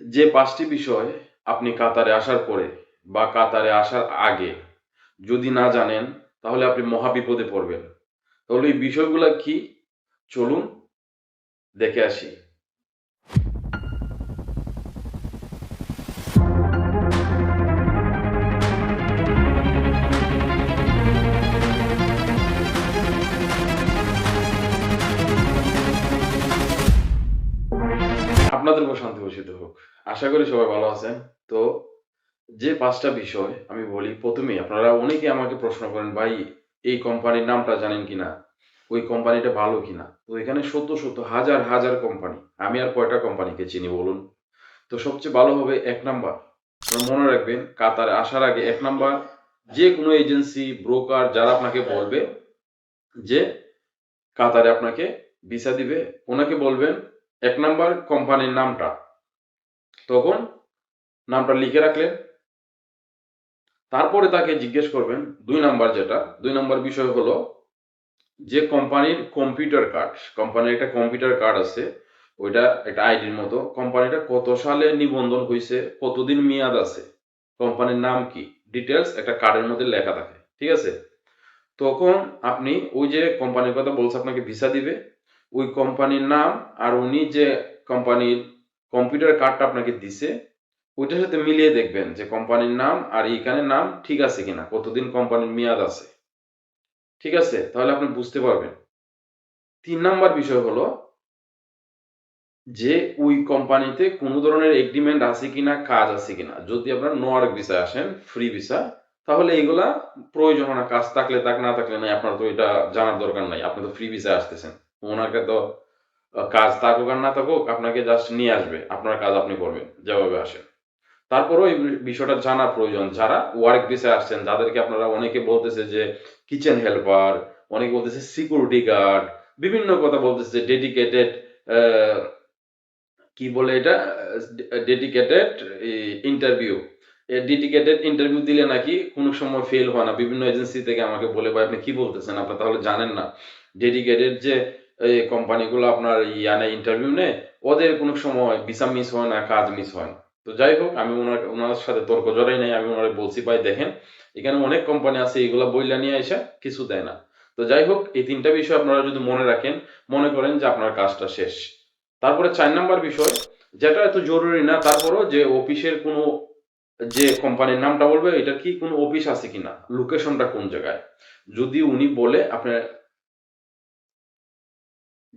যে পাঁচটি বিষয় আপনি কাতারে আসার পরে বা কাতারে আসার আগে যদি না জানেন, তাহলে আপনি মহাবিপদে পড়বেন। তাহলে এই বিষয়গুলো কি? চলুন দেখে আসি। আপনাদের উপর শান্তি বসিত হোক। আশা করি সবাই ভালো আছেন। তো যে পাঁচটা বিষয় আমি বলি, প্রথমেই আপনারা অনেকে আমাকে প্রশ্ন করেন, ভাই, এই কোম্পানির নামটা জানেন কিনা? ওই কোম্পানিটা ভালো কিনা? তো এখানে সত্য সত্য হাজার হাজার কোম্পানি আমি আর কয়টা কোম্পানিকে চিনি বলুন? তো সবচেয়ে ভালো হবে এক নাম্বার মনে রাখবেন, কাতারে আসার আগে এক নাম্বার যে কোনো এজেন্সি ব্রোকার যারা আপনাকে বলবে যে কাতারে আপনাকে ভিসা দিবে, ওনাকে বলবেন এক নাম্বার কোম্পানির নামটা। তখন নামটা লিখে রাখলেন। তারপরে তাকে জিজ্ঞেস করবেন দুই নাম্বার যেটা। দুই নাম্বার বিষয় হলো যে কোম্পানির কম্পিউটার কার্ড, কোম্পানির একটা কম্পিউটার কার্ড আছে, ওইটা একটা আইডির মতো। কোম্পানিটা কত সালে নিবন্ধন হয়েছে কতদিন মেয়াদ আছে, কোম্পানির নাম কি ডিটেলস একটা কার্ডের মধ্যে লেখা থাকে, ঠিক আছে? তখন আপনি ওই যে কোম্পানির কথা বলছে, আপনাকে ভিসা দিবে ওই কোম্পানির নাম আর উনি যে কোম্পানির কম্পিউটার কার্ডটা আপনাকে দিছে, ওইটার সাথে মিলিয়ে দেখবেন যে কোম্পানির নাম আর এইখানে নাম ঠিক আছে কিনা, কতদিন কোম্পানির মেয়াদ আছে। ঠিক আছে? তাহলে আপনি বুঝতে পারবেন। তিন নাম্বার বিষয় হলো যে ওই কোম্পানিতে কোনো ধরনের এগ্রিমেন্ট আছে কিনা, কাজ আছে কিনা। যদি আপনার নোয়ার্ক ভিসা আসেন ফ্রি ভিসা তাহলে এইগুলা প্রয়োজন না, কাজ থাকলে থাক, না থাকলে নাই, আপনার তো এটা জানার দরকার নাই, আপনি তো ফ্রি ভিসা আসতেছেন। ওনাকে তো কাজ থাকুক আর না থাকুক, আপনাকে জাস্ট নিয়ে আসবে। আপনার কাজ আপনি করবেন, যেভাবে আসেন। তারপরেও এই বিষয়টা জানা প্রয়োজন। যারা ওয়ার্ক ভিসা আসছেন, যাদেরকে আপনারা অনেকে বলতেছে যে কিচেন হেল্পার অনেকে বলতেছে সিকিউরিটি গার্ড বিভিন্ন কথা বলতেছে ডেডিকেটেড কি বলে এটা? ডেডিকেটেড ইন্টারভিউ ডেডিকেটেড ইন্টারভিউ দিলে নাকি কোনো সময় ফেল হয় না। বিভিন্ন এজেন্সি থেকে আমাকে বলে, ভাই, আপনি কি বলতেছেন? আপনি তাহলে জানেন না। ডেডিকেটেড যে এই কোম্পানিগুলো আপনার ইয়ানে ইন্টারভিউ নেয়, ওদের কোনো সময় ভিসা মিস হয় না, কাজ মিস হয় না। তো যাই হোক, আমি ওনার ওনার সাথে তর্ক জড়াই নাই, আমি ওনারে বলছি, ভাই, দেখেন, এখানে অনেক কোম্পানি আছে, এগুলা বইলা নিয়ে এসে কিছু দেয় না। তো যাই হোক, এই তিনটা বিষয় আপনারা যদি মনে রাখেন, মনে করেন যে আপনার কাজটা শেষ। তারপরে চার নাম্বার বিষয়, যেটা এত জরুরি না, তারপরও যে অফিসের কোনো যে কোম্পানির নামটা বলবে, এটা কি কোনো অফিস আছে কিনা লোকেশনটা কোন জায়গায়? যদি উনি বলে আপনার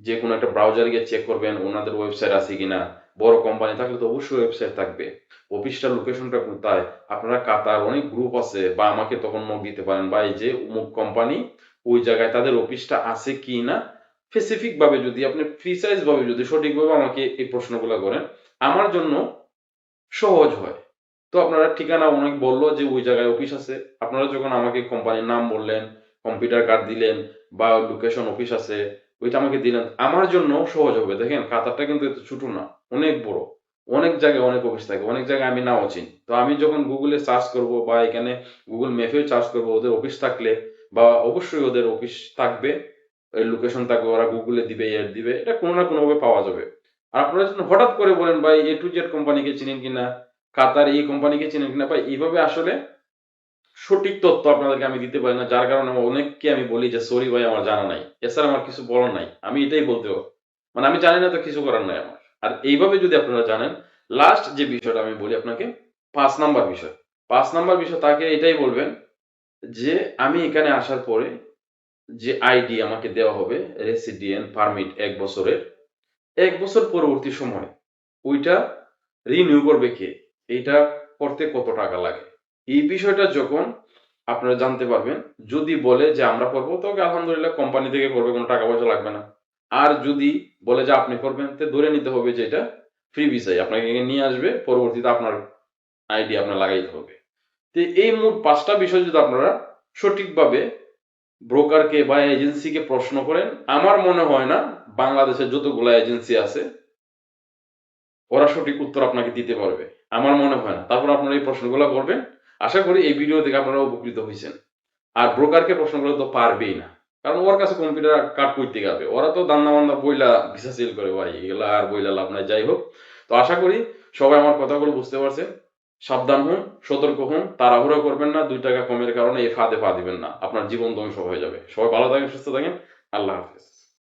যে কোনো একটা ব্রাউজারে গিয়ে চেক করবেন, ওনাদের ওয়েবসাইট আছে কিনা, বড় কোম্পানি থাকলে তো অবশ্যই ওয়েবসাইট থাকবে। অফিসটার লোকেশনটা কোথায়? আপনারা কাতার অনেক গ্রুপ আছে, বা আমাকে তখন নক দিতে পারেন, বা এই যে অমুক কোম্পানি ওই জায়গায় তাদের অফিসটা আছে কি না স্পেসিফিক ভাবে যদি আপনি প্রিসাইজ ভাবে যদি সঠিকভাবে আমাকে এই প্রশ্নগুলো করেন, আমার জন্য সহজ হয়। তো আপনারা ঠিকানা অনেক বলল যে ওই জায়গায় অফিস আছে। আপনারা যখন আমাকে কোম্পানির নাম বললেন কম্পিউটার কার্ড দিলেন, বা লোকেশন অফিস আছে ওইটা আমাকে দিলেন। আমার জন্য সহজ হবে, দেখেন, কাতারটা কিন্তু এত ছোট না, অনেক বড়। অনেক জায়গায় অনেক অফিস থাকে, অনেক জায়গায় আমি নাও চিনি। তো আমি যখন গুগলে সার্চ করব বা এখানে গুগল ম্যাপেও সার্চ করব, ওদের অফিস থাকলে বা অবশ্যই ওদের অফিস থাকবে লোকেশন থাকবে, ওরা গুগলে দিবে এর দিবে, এটা কোনো না কোনোভাবে পাওয়া যাবে। আর আপনারা যখন হঠাৎ করে বলেন, ভাই এ টু জেড কোম্পানিকে চিনেন কিনা? কাতার এই কোম্পানিকে চিনেন কিনা? ভাই, এইভাবে আসলে সঠিক তথ্য আপনাদেরকে আমি দিতে পারি না, যার কারণে অনেককে আমি বলি যে সরি ভাই, আমার জানা নাই। এছাড়া আমার কিছু বলার নাই। আমি এটাই বলতে। মানে আমি জানি না তো কিছু করার নাই আমার। আর এইভাবে যদি আপনারা জানেন লাস্ট যে বিষয়টা আমি বলি আপনাকে, পাঁচ নাম্বার বিষয়। পাঁচ নাম্বার বিষয়, তাকে এটাই বলবেন যে, আমি এখানে আসার পরে যে আইডি আমাকে দেওয়া হবে রেসিডিয়েন্ট পারমিট এক বছরের, এক বছর পরবর্তী সময়, ওইটা রিনিউ করবে কে? এইটা করতে কত টাকা লাগে? এই বিষয়টা যখন আপনারা জানতে পারবেন, যদি বলে যে আমরা করব তবে আলহামদুলিল্লাহ কোম্পানি থেকে করবে, কোনো টাকা পয়সা লাগবে না। আর যদি বলে যে আপনি করবেন, তো ধরে নিতে হবে যে এটা ফ্রি ভিসাই আপনাকে নিয়ে আসবে, পরবর্তীতে আপনার আইডি আপনার লাগাইতে হবে। তো এই মোট পাঁচটা বিষয় যদি আপনারা সঠিকভাবে ব্রোকারকে বা এজেন্সিকে প্রশ্ন করেন, আমার মনে হয় না বাংলাদেশের যতগুলো এজেন্সি আছে, ওরা সঠিক উত্তর আপনাকে দিতে পারবে। আমার মনে হয় না। তারপর আপনারা এই প্রশ্নগুলো করবেন আশা করি এই ভিডিও থেকে আপনারা উপকৃত হয়েছেন। আর ব্রোকারকে প্রশ্নগুলো তো পারবেই না। কারণ ওর কাছে কম্পিউটার কার্ড করতে গেবে। ওরা তো দান্না বান্দা বইলা ভিসা সেল করে ভাই এগুলা আর বইলা লাভ নাই, যাই হোক। তো আশা করি সবাই আমার কথাগুলো বুঝতে পারছেন সাবধান হন, সতর্ক হন, তাড়াহুড়ো করবেন না, দুই টাকা কমের কারণে এই ফাঁদে পা দিবেন না। আপনার জীবন ধ্বংস হয়ে যাবে। সবাই ভালো থাকেন, সুস্থ থাকেন। আল্লাহ হাফেজ।